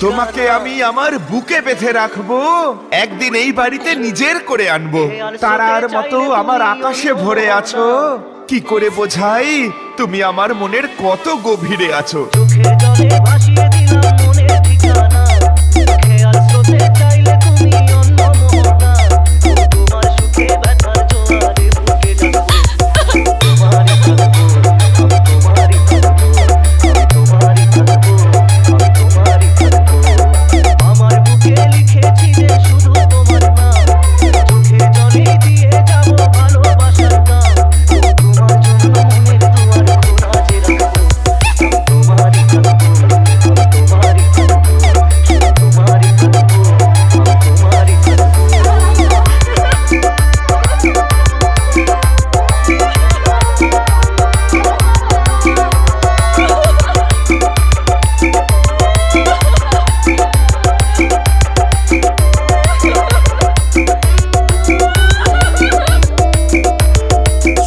তোমাকে আমি আমার বুকে বেঁধে রাখব। একদিন এই বাড়িতে নিজের করে আনব। তারার মতো আমার আকাশে ভরে আছো। কি করে বোঝাই? তুমি আমার মনের কত গভীরে আছো। চোখের জলে ভাসিয়ে দিলাম মনের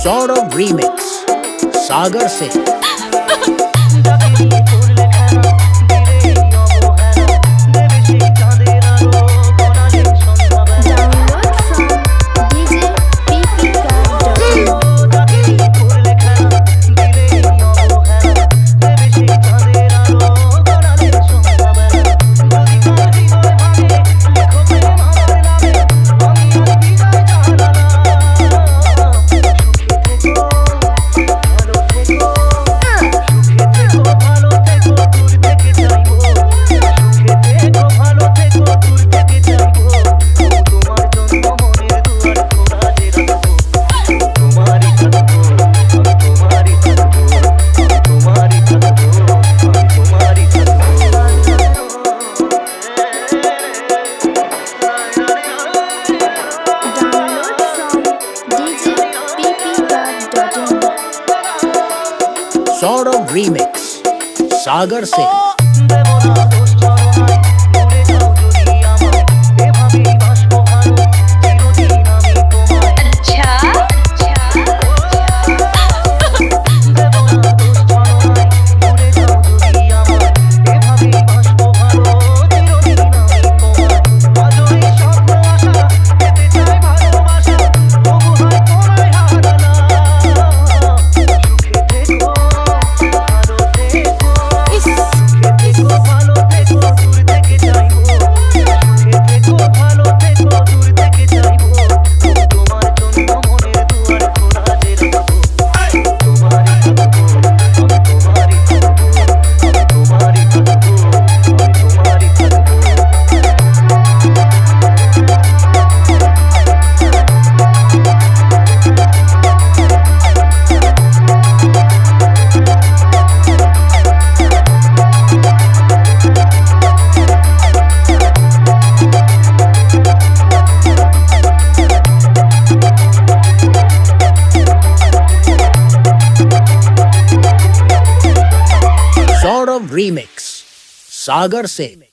Saurabh Remix, Sagar Singh. Remix, Sagar Singh. remix. Sagar Singh.